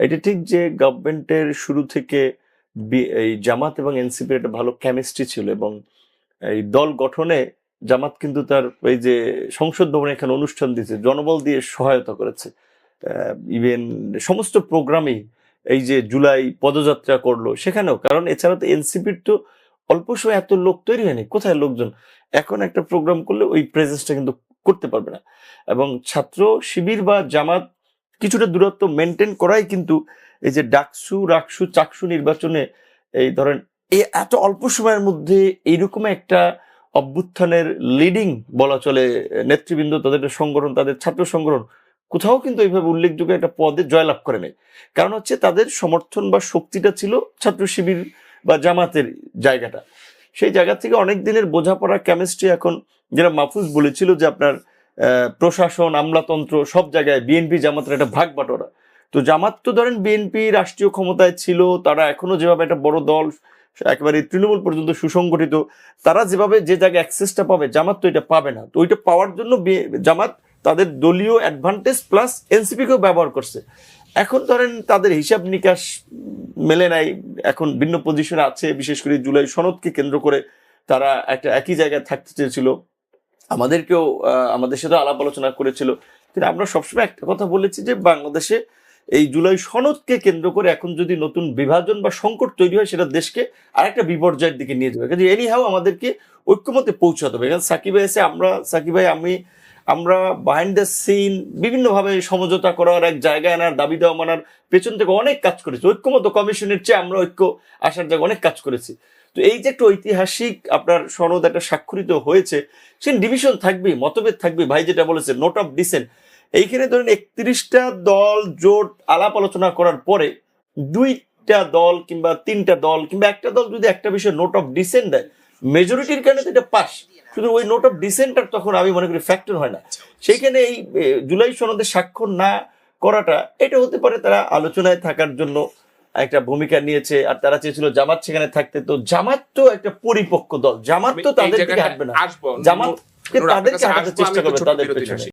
এটা ঠিক যে গভর্নমেন্টের শুরু থেকে এই জামাত এবং এনসিপির একটা ভালো কেমিস্ট্রি ছিল এবং এই দল গঠনে জামাত কিন্তু তার এই যে সংসদ ভবনে এখানে অনুষ্ঠান দিয়েছে, জনবল দিয়ে সহায়তা করেছে। ইভেন সমস্ত প্রোগ্রামই এই যে জুলাই পদযাত্রা করল সেখানেও, কারণ এছাড়া তো এনসিপির তো অল্প সময় এত লোক তৈরি হয়নি, কোথায় লোকজন? এখন একটা প্রোগ্রাম করলে ওই প্রেজেন্সটা কিন্তু করতে পারবে না। এবং ছাত্র শিবির বা জামাত কিছুটা দূরত্ব মেনটেন করাই কিন্তু এই যে ডাকসু, রাকসু, চাকসু নির্বাচনে এই ধরেন এই এত অল্প সময়ের মধ্যে এইরকম একটা অভ্যুত্থানের লিডিং বলা চলে নেতৃবৃন্দ, তাদের সংগঠন, তাদের ছাত্র সংগঠন কোথাও কিন্তু এইভাবে উল্লেখযোগ্য একটা পদে জয়লাভ করে নেই। কারণ হচ্ছে তাদের সমর্থন বা শক্তিটা ছিল ছাত্র শিবির বা জামাতের জায়গাটা। সেই জায়গা থেকে অনেক দিনের বোঝাপড়া কেমিস্ট্রি এখন যেটা মাহফুজ বলেছিল যে আপনার প্রশাসন, আমলাতন্ত্র, সব জায়গায় বিএনপি জামাতের একটা ভাগ বাটোয়ারা তো জামাত তো ধরেন বিএনপি রাষ্ট্রীয় ক্ষমতায় ছিল, তারা এখনও যেভাবে একটা বড় দল, একেবারে তৃণমূল পর্যন্ত সুসংগঠিত, তারা যেভাবে যে জায়গায় অ্যাক্সেসটা পাবে, জামাত তো এটা পাবে না। তো ওইটা পাওয়ার জন্য জামাত তাদের দলীয় অ্যাডভান্টেজ প্লাস এনসিপিকেও ব্যবহার করছে। এখন ধরেন তাদের হিসাব নিকাশ মেলে নাই, এখন ভিন্ন পজিশনে আছে, বিশেষ করে জুলাই সনদকে কেন্দ্র করে তারা একটা একই জায়গায় থাকতে চেয়েছিল। আমাদেরকেও আমাদের সাথে আলাপ আলোচনা করেছিল। কিন্তু আমরা সবসময় একটা কথা বলেছি যে, বাংলাদেশে এই জুলাই সনদকে কেন্দ্র করে এখন যদি নতুন বিভাজন বা সংকট তৈরি হয়, সেটা দেশকে আরেকটা বিপর্যয়ের দিকে নিয়ে যাবে। কাজে এনি হাও আমাদেরকে ঐক্যমতে পৌঁছাতে হবে। কারণ সাকিব এসে আমরা, সাকিব ভাই, আমি, আমরা বাহাইন্ড দ্য সিন বিভিন্নভাবে সমঝোতা করার এক জায়গায় আনার, দাবি দেওয়া মানার পেছন থেকে অনেক কাজ করেছি। ঐক্যমত কমিশনের চেয়ে আমরা ঐক্য আসার জায়গায় অনেক কাজ করেছি। তো এই যে একটা ঐতিহাসিক আপনার সনদ একটা স্বাক্ষরিত হয়েছে সে ডিভিশন থাকবে মতভেদ থাকবে ভাই যেটা বলেছে নোট অফ ডিসেন্ট এইখানে ধরেন একত্রিশটা দল জোট আলাপ আলোচনা করার পরে দুইটা দল কিংবা তিনটা দল কিংবা একটা দল যদি একটা বিষয়ে নোট অফ ডিসেন্ট দেয় মেজরিটির কারণে তো এটা পাস। শুধু ওই নোট অফ ডিসেন্টার তখন আমি মনে করি ফ্যাক্টর হয় না। সেইখানে এই জুলাই সনদে স্বাক্ষর না করাটা, এটা হতে পারে তারা আলোচনায় থাকার জন্য একটা ভূমিকা নিয়েছে আর তারা চেয়েছিল জামাত সেখানে থাকতে। তো জামাত তো একটা পরিপক্ক দল। জামাত তো তাদের দিকে হাঁটবে না। জামাত তাদেরকে হাঁটাতে চেষ্টা করবে তাদের পেছনে।